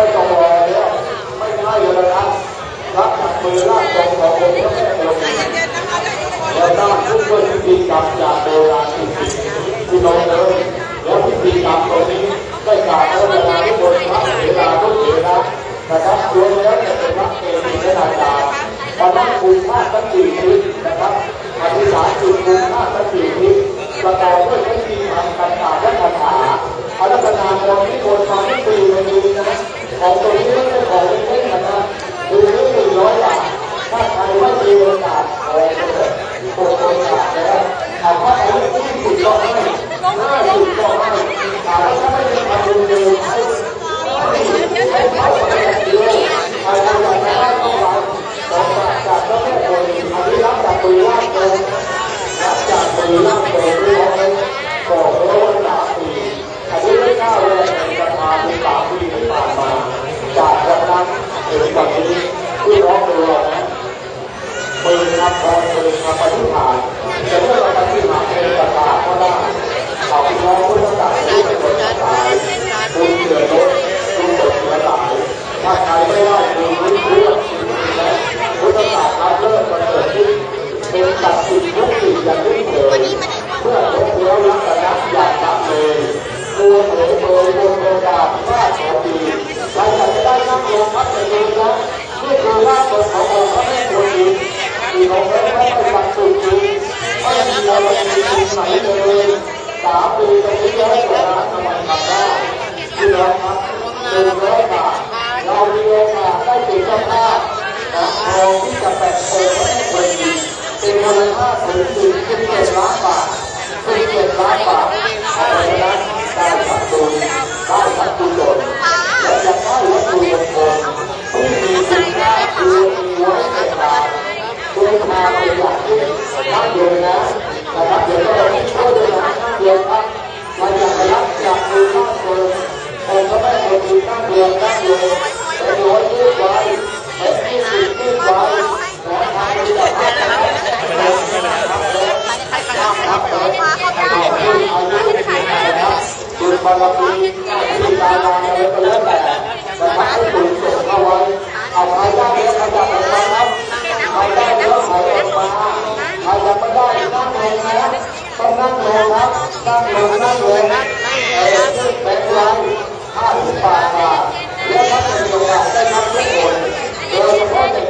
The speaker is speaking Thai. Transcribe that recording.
ไม่ต้องรอแล้วไม่ง่ายเลยนะรับจากมือรับจากของคนแล้วไม่ต้อเรอแล้วนะ ปืนครับตอนปืนครับปฏิหารจะเมื่อเราปฏิหารเป็นประกาศก็ได้ขอบคุณน้องผู้ประกาศที่เป็นคนสายคุณเดืดร้ หรือคุดเกิดล้านบาทคุณเกิดล้านบาท ครับตั้งลงนั่งลงเออซึ่งแบงค์ร้อยห้าสิบบาทมาแล้วท่านจะมีโอกาสได้รับทุกคนโดยเฉพาะเด็ก